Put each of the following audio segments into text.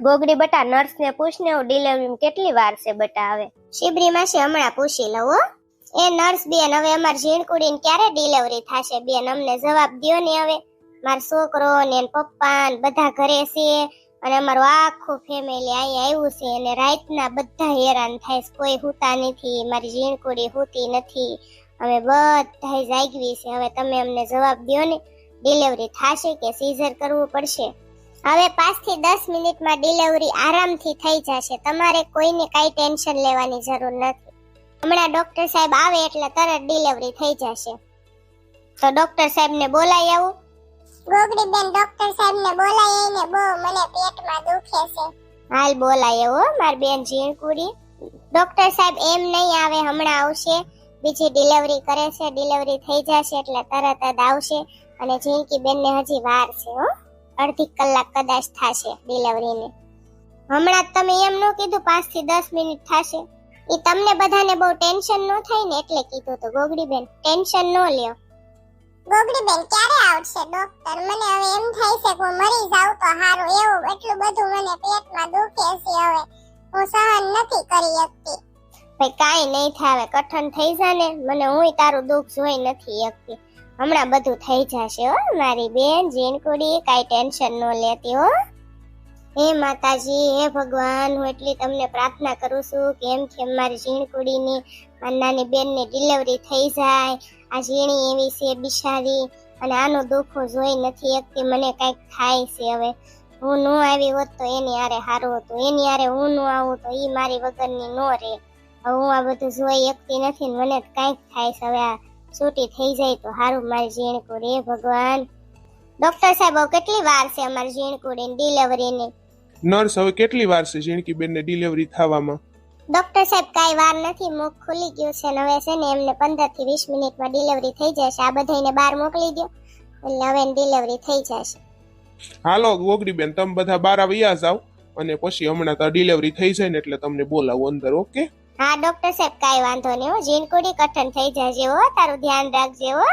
ગોગડી બટા નર્સ ને પૂછ ને ડિલિવરી કેટલી વાર છે બટા આવે શિબરી માસી હમણાં પૂછી લઉં, હો. એ નર્સ બેન હવે અમાર ઝીણકુડીને ક્યારે ડિલિવરી થશે બેન? અમને જવાબ દ્યો ને હવે. માર છોકરો ને પપ્પા ને બધા ઘરે છે અને અમારું આખું ફેમિલી અહીંયા આવ્યું છે અને રાતના બધા હેરાન થાય કોઈ હુતા નથી, મારી ઝીણકુડી હુતી નથી. અમે બધા જાગવી છે. હવે તમે અમને જવાબ દ્યો ને. ડિલિવરી થશે કે સીઝર કરવું પડશે? હવે પાંચથી દસ મિનિટમાં ડિલિવરી આરામથી થઈ જશે. તમારે કોઈને કાંઈ ટેન્શન લેવાની જરૂર નથી. હમણાં ડોક્ટર સાહેબ આવે એટલે તરત ડિલિવરી થઈ જશે. તો ડોક્ટર સાહેબ ને બોલાઈ આવું. ગોગડી બેન ડોક્ટર સાહેબ ને બોલાય ને બહુ મને પેટમાં દુખે છે. હાલ બોલાય હો માર બેન ઝીણકુડી. ડોક્ટર સાહેબ એમ નહીં આવે હમણાં આવશે. બીજી ડિલિવરી કરે છે ડિલિવરી થઈ જશે એટલે તરત જ આવશે. અને ઝીણકી બેન ને હજી વાર છે હો. અડધી કલાક કદાચ થશે ડિલિવરીને. હમણાં તમે એમ ન કીધું પાંચથી દસ મિનિટ થશે. એ તમને બધાને બહુ ટેન્શન ન થાય ને એટલે કીધું તો ગોગડીબેન. ટેન્શન ન લ્યો. ગોગડીબેન ક્યારે આવશે ડોક્ટર? મને હવે એમ થાય છે કે હું મરી જાઉં તો હારું. એવું એટલું બધું મને પેટમાં દુખે છે હવે. હું સહન નથી કરી શકતી. ભાઈ કાઈ નહીં થાય કઠણ થઈ જા ને મને હુંય તારું દુઃખ જોઈ નથી શકતી. હમણાં બધું થઈ જશે હો, મારી બેન, જીનકુડી, કાઈ ટેન્શન ન લેતી હો. હે માતાજી, હે ભગવાન, હું એટલી તમને પ્રાર્થના કરું છું કે એમ કે મારી ઝીણકુડીની મારી નાની બેનની ડિલિવરી થઈ જાય. આ ઝીણી એવી છે બિચારી અને આનું દુઃખો જોઈ નથી શકતી, મને કાંઈક થાય છે હવે. હું ન આવી હોત તો એની હારે સારું હતું, એની હારે હું ન આવું તો એ મારી વગરની નો રહે. હું આ બધું જોઈ એકતી નથી મને કાંઈક થાય છે હવે આ છૂટી થઈ જાય તો સારું મારી ઝીણકુડી એ ભગવાન. ડોક્ટર સાહેબ કેટલી વાર છે અમારી ને ડિલિવરીની? નર્સ હવે કેટલી વાર છે ઝીણકી બેનને ડિલિવરી થવામાં? ડોક્ટર સાહેબ કાંઈ વાર નથી મુખ ખુલી ગયું છે હવે છે ને એમને પંદરથી વીસ મિનિટમાં ડિલિવરી થઈ જશે. આ બધાને બહાર મોકલી દો એટલે હવે ડિલિવરી થઈ જશે. હાલો ગોગડી બેન તમે બધા બાર આવ્યા જાવ અને પછી હમણાં તો ડિલિવરી થઈ જાય ને એટલે તમને બોલાવું અંદર ઓકે? હા ડોક્ટર સાહેબ કાંઈ વાંધો નહીં હો. જીનકુડી કઠણ થઈ જશે હો. તારું ધ્યાન રાખજે હો.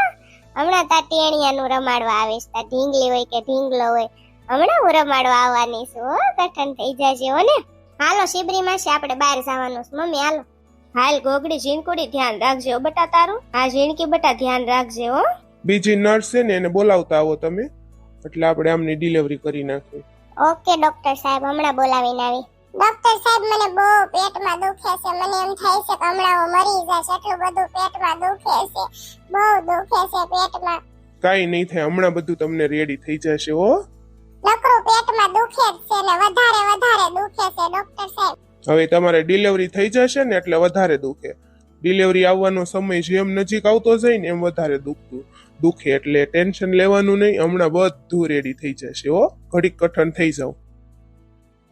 હમણાં તાર ટેણિયાનું રમાડવા આવીશ. તાર ઢીંગલી હોય કે ઢીંગલો હોય હમણાં હું રમાડવા આવવાની છું હો. કઠણ થઈ જશે હો ને. હાલો શિબરી માસી આપણે બહાર જવાનું છે. મમ્મી હાલો. હાલ ગોગડી ઝીણકુડી ધ્યાન રાખજે હો બટા તારું. હા ઝીણકી બટા ધ્યાન રાખજે હો. બીજી નર્સ છે ને એને બોલાવતા આવો તમે. એટલે આપણે આમની ડિલિવરી કરી નાખીએ. ઓકે ડોક્ટર સાહેબ હમણાં બોલાવીને આવી. ડોક્ટર સાહેબ મને બહુ પેટમાં દુખે છે. મને એમ થાય છે કે હમણાં હું મરી જઈશ. એટલું બધું પેટમાં દુખે છે. બહુ દુખે છે પેટમાં. કાંઈ નહીં થાય. હમણાં બધું તમને રેડી થઈ જશે હો. નકરું પેટમાં દુખે જ છે ને વધારે વધારે દુખે છે ડોક્ટર સાહેબ. હવે તમારે ડિલિવરી થઈ જશે ને એટલે વધારે દુખે. ડિલિવરી આવવાનો સમય જેમ નજીક આવતો જાય ને એમ વધારે દુખતું. દુખે એટલે ટેન્શન લેવાનું નહીં. હમણાં બધું રેડી થઈ જશે હો. ઘડીક કઠણ થઈ જાવ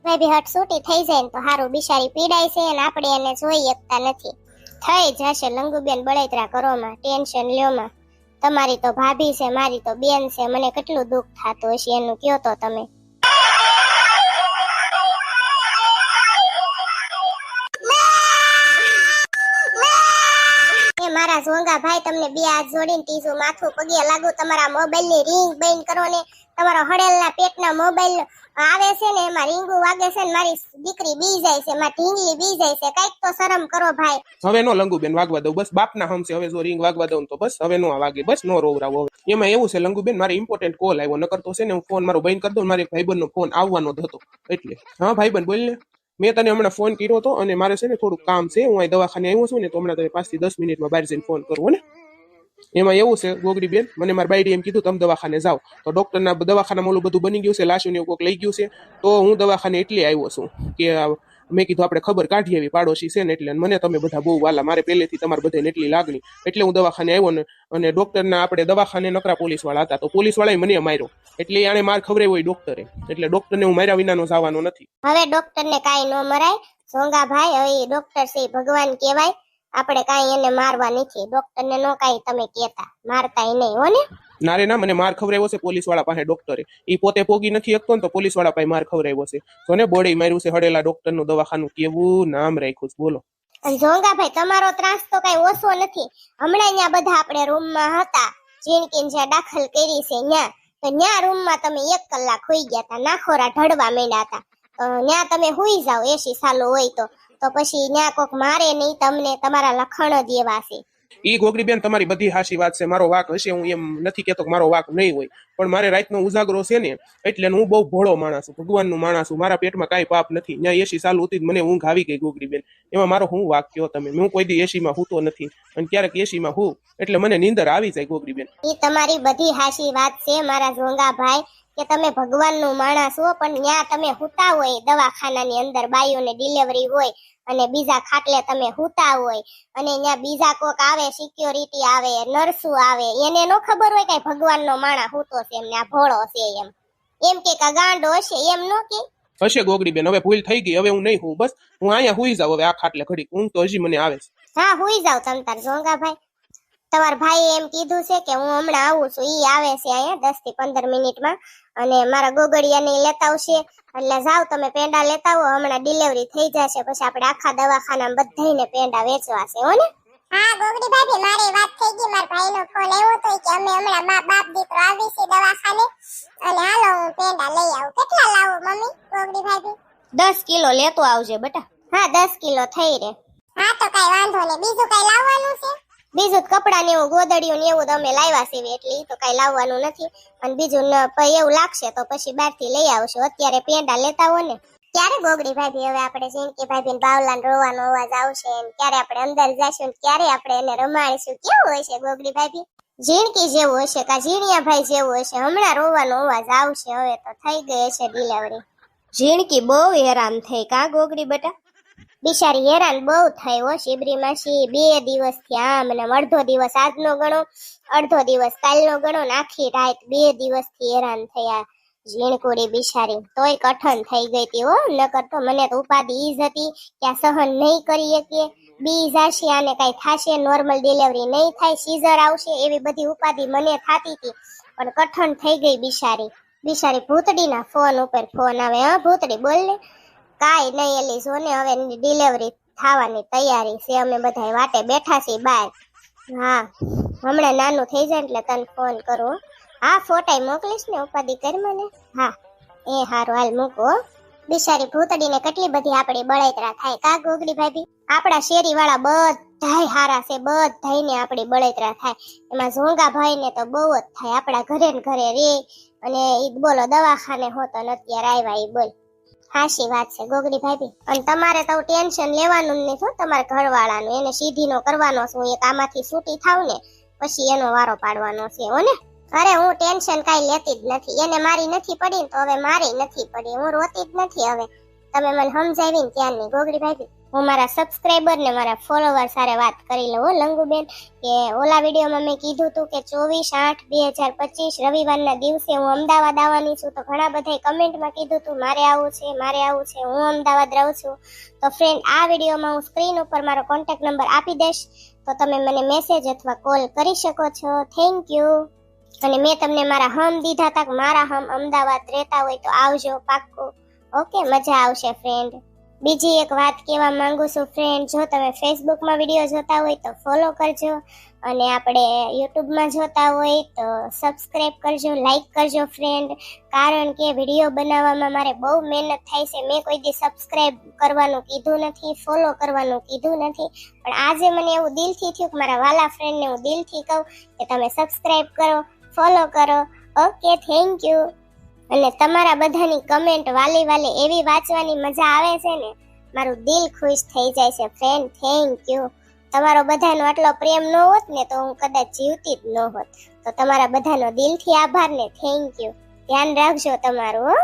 બેબી હટ સૂટી થઈ જાય ને તો હારું, બિચારી પીડાય છે અને આપણે એને જોઈ શકતા નથી. થઈ જશે લંગુબેન બળેતરા કરોમાં ટેન્શન લ્યોમાં તમારી તો ભાભી છે, મારી તો બેન છે, મને કેટલું દુઃખ થતું હશે એનું કયો તો તમે. મારા ઝોંગા ભાઈ તમને બે હાથ જોડીને ત્રીજું માથું પગે લાગુ. તમારા મોબાઈલની રિંગ બેન કરો ને. તમારો હડેલના પેટના મોબાઈલ આવે છે ને, એમાં રીંગું વાગે છે ને, મારી દીકરી બી જાય છે, મારી ઢીંગલી બી જાય છે. કંઈક તો શરમ કરો ભાઈ. હવે નો લંગુબેન વાગવા દઉં. બસ બાપના હમશે. હવે જો રીંગ વાગવા દઉં તો બસ હવે નો વાગે. બસ નો રોવરાવો એમાં એવું છે, લંગુબેન, મારે ઇમ્પોર્ટન્ટ કોલ આવ્યો. નકર તો છે ને હું ફોન મારો બંધ કરી દઉં મારે ભાઈબંધનો ફોન આવવાનો હતો. એટલે. હા, ભાઈબંધ બોલ ને. મેં તને હમણાં ફોન કર્યો હતો અને મારે છે ને થોડુંક કામ છે. હું અહીં દવાખાને આવ્યો છું ને તો હમણાં તને પાંચથી દસ મિનિટમાં બહાર જઈને ફોન કરું ને એમાં એવું છે ગોગડી બેન મને મારા બાઈડી એમ કીધું, તમે દવાખાને જાઓ. તો ડૉક્ટરના દવાખાનામાં ઓલું બધું બની ગયું છે, લાશું ને કોઈક લઈ ગયું છે. તો હું દવાખાને એટલે આવ્યો છું કે મેં કીધું, આપણે ખબર કાઢી એવી પાડોશી છે ને એટલે મને તમે બધા બહુ વાલા, મારે પહેલેથી તમારે બધાને એટલી લાગણી. એટલે હું દવાખાને આવ્યો ને, અને ડોક્ટરના આપણે દવાખાને નકરા પોલીસવાળા હતા, તો પોલીસ વાળાએ મને માર્યો. એટલે આને માર ખવડાવ્યો હોય ડોક્ટરે એટલે ડોક્ટરને હું માર્યા વિનાનો જવાનો નથી. હવે ડોક્ટરને કાઈ ન મરાય. સોંગા ભાઈ હવે ડોક્ટર છે ભગવાન કહેવાય. આપણે કાઈ એને મારવા નથી. ડોક્ટરને નો કાઈ તમે કેતા મારતાય નહીં હો ને? ના ના મને માર ખવરાવ્યો છે પોલીસવાળા પાસે ડોક્ટરે એ. પોતે પોગી નથી શકતો ને તો પોલીસવાળા પાસે માર ખવડાવ્યો છે. તો ને બોડી માર્યું છે હડેલા ડોક્ટરનું દવાખાનું. કેવું નામ રાખ્યું છે બોલો. જોંગા ભાઈ તમારો ત્રાસ તો કઈ ઓછો નથી. હમણાં અહીંયા બધા આપણે રૂમમાં હતા. જીણકીન જ્યાં દાખલ કરી છે ન્યા. તો ન્યા રૂમમાં તમે એક કલાક હોઈ ગયા હતા નાખોરા ઢળવા માંડ્યા હતા ત્યાં તમે હોઈ જાઓ, એસી સાલો હોય તો. તો પછી ત્યાં કોક મારે નહીં, તમને તમારા લખણ જ એવા છે. ઈ ગોગડી બેન તમારી બધી હાશી વાત છે, મારો વાક હશે, હું એમ નથી કેતો કે મારો વાક નહીં હોય. પણ મારે રાતનો ઉજાગરો છે ને, એટલે હું બહુ ભોળો માણસ છું, ભગવાનનું માણસ છું, મારા પેટમાં કાંઈ પાપ નથી. ત્યાં એસી ચાલુ હતી મને ઊંઘ આવી ગઈ ગોગડી બેન એમાં મારો હું વાક કયો તમે? હું કોઈ દી એસીમાં હૂતો નથી. અને ક્યારેક એસીમાં હું, એટલે મને નીંદર આવી જાય ગોગડી બેન એ તમારી બધી હાશી વાત છે, મારા જોંગા ભાઈ કે તમે ભગવાનનું માણસ હો પણ ત્યાં તમે હુતા હોય દવાખાનાની અંદર બાયોને ડિલિવરી હોય અને બીજા ખાટલે તમે હુતા હોય. અને ત્યાં બીજા કોક આવે સિક્યોરિટી આવે નર્સુ આવે એને નો ખબર હોય કે ભગવાનનો માણસ હુતો છે એમને આ ભોળો છે એમ. એમ કે કા ગાંડો હશે એમ નો કે? હશે ગોગડી બેન હવે ભૂલ થઈ ગઈ હવે હું નહીં હું બસ. હું અહીંયા હુઈ જાઉં હવે આ ખાટલે ઘડી ઊંઘ તો હજી મને આવે છે. હા હુઈ જાવ તમ તાર જોંગા ભાઈ. તમાર ભાઈ એમ કીધું છે કે હું હમણાં આવું છું ઈ આવે છે અહીંયા દસથી પંદર મિનિટમાં અને મારા ગોગડિયાને લેતા આવશે. એટલે જાવ તમે પેંડા લેતા આવો હમણાં ડિલિવરી થઈ જશે પછી આપણે આખા દવાખાના બધાયને પેંડા વેચવા છે હો ને? હા ગોગડી ભાભી મારી વાત થઈ ગઈ મારા ભાઈનો ફોન આવ્યો તો કે અમે હમણાં મા બાપ દીકરો આવી છે દવાખાને અને હાલો હું પેંડા લઈ આવું. કેટલા લાવું મમ્મી ગોગડી ભાભી? દસ કિલો લેતો આવજે બેટા. હા દસ કિલો થઈ રે. હા તો કઈ વાંધો નહીં. બીજું કઈ લાવવાનું છે? બીજું કપડા ને એવું ગોદડિયું ને એવું તમે લાવ્યા છે એટલે તો કઈ લાવવાનું નથી. અને બીજું એવું લાગશે તો પછી બહારથી લઈ આવશું. અત્યારે પેંડા લેતા હો ને, ક્યારે ગોગડી ભાભી હવે આપણે જિંદગી ભાભી ને બાવલા રોવાનો અવાજ આવશે ક્યારે આપણે અંદર જઈશું ક્યારે આપણે એને રમાડીશું? કેવું હોય છે ગોગડી ભાભી? ઝીણકી જેવું હશે કા ઝીણિયા ભાઈ જેવું હશે? હમણાં રોવાનો અવાજ આવશે, હવે તો થઈ ગઈ હશે ડિલિવરી ઝીણકી બહુ હેરાન થઈ કા ગોગડી બેટા? બિચારી હેરાન બહુ થઈ હો શિબરી માસી. બે દિવસથી આમ અને અડધો દિવસ આજનો ગણો, અડધો દિવસ કાલનો ગણો નાખી રાત બે દિવસથી હેરાન થયા ઝીણકુડી બિચારી. તોય કઠણ થઈ ગઈ હતી હો, નકર તો મને તો ઉપાધિ ઈ હતી કે આ સહન નહીં કરી શકીએ. બી જાશે, આને કઈ થાશે નોર્મલ ડિલિવરી નહીં થાય, સીઝર આવશે, એવી બધી ઉપાધિ મને થતી હતી. પણ કઠણ થઈ ગઈ બિચારી. બિચારી ભૂતડીના ફોન ઉપર ફોન આવે. હા, ભૂતડી બોલ ને. કાંઈ નહીં એલી સોને, હવે ડિલિવરી થવાની તૈયારી છે. અમે બધા વાટે બેઠા છીએ બહાર હા, હમણાં નાનું થઈ જાય એટલે તને ફોન કરું, હા. ફોટા મોકલીશ ને, ઉપાધિ કરી મને. હા, એ હારું, હાલ મૂકો. બિચારી ભૂતડીને કેટલી બધી આપણી બળતરા થાય. કા ગોગડી ભાભી? આપણા શેરી વાળા બધાય હારા છે, બધાયને આપણી બળતરા થાય. એમાં ઝોંગા ભાઈને તો બહુ જ થાય. આપણા ઘરે ને ઘરે રે અને ઈ બોલો દવાખાને હોતો ને અત્યારે આવ્યા ઈ બોલ. હાશી વાત છે, ગોગડી ભાભી. અને તમારે તો ટેન્શન લેવાનું નહીં હો, તમારે ઘરવાળાનું એને સીધીનો કરવાનો છું એક આમાંથી છૂટી થાવ ને, પછી એનો વારો પાડવાનો છે, હો ને? અરે હું ટેન્શન કાંઈ લેતી જ નથી, એને મારી નથી પડી તો હવે મારી નથી પડી, હું રોતી જ નથી હવે. તમે મને સમજાવી ને ત્યારની ગોગડી ભાભી. હું મારા સબસ્ક્રાઈબર ને મારા ફોલોવર સાથે વાત કરી લઉં લંગુબેન. કે ઓલા વિડીયોમાં મેં કીધું હતું કે ચોવીસ આઠ બે હજાર પચીસ રવિવારના દિવસે હું અમદાવાદ આવવાની છું. તો ઘણા બધાએ કમેન્ટમાં કીધું હતું મારે આવું છે, મારે આવું છે, હું અમદાવાદ રહું છું. તો ફ્રેન્ડ આ વિડીયોમાં હું સ્ક્રીન ઉપર મારો કોન્ટેક્ટ નંબર આપી દઈશ. તો તમે મને મેસેજ અથવા કોલ કરી શકો છો. થેન્ક યુ અને મેં તમને મારા હમ દીધા હતા કે મારા હમ અમદાવાદ રહેતા હોય તો આવજો પાક્કું. ઓકે મજા આવશે ફ્રેન્ડ બીજી એક વાત કહેવા માંગુ છું ફ્રેન્ડ જો તમે ફેસબુકમાં વીડિયો જોતા હોય તો ફોલો કરજો અને આપણે યુટ્યુબમાં જોતા હોય તો સબસ્ક્રાઈબ કરજો લાઈક કરજો ફ્રેન્ડ કારણ કે વીડિયો બનાવવામાં મારે બહુ મહેનત થાય છે. મેં કોઈ દી સબસ્ક્રાઈબ કરવાનું કીધું નથી ફોલો કરવાનું કીધું નથી. પણ આજે મને એવું દિલથી થયું કે મારા વાલા ફ્રેન્ડને હું દિલથી કહું કે તમે સબસ્ક્રાઈબ કરો ફોલો કરો. ઓકે થેન્ક યુ અને તમારા બધાની કમેન્ટ વાલી વાલી એવી વાંચવાની મજા આવે છે ને, મારું દિલ ખુશ થઈ જાય છે. ફ્રેન્ડ થેન્ક યુ તમારો બધાનો આટલો પ્રેમ ન હોત ને તો હું કદાચ જીવતી જ ન હોત. તો તમારા બધાનો દિલથી આભાર ને થેન્ક યુ ધ્યાન રાખજો તમારું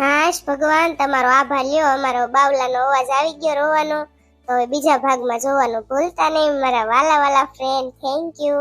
હાશ, ભગવાન, તમારો આભાર લ્યો. અમારો બાવલાનો અવાજ આવી ગયો રોવાનો. તો બીજા ભાગમાં જોવાનું ભૂલતા નહીં. મારા વાલા વાલા ફ્રેન્ડ થેન્ક યુ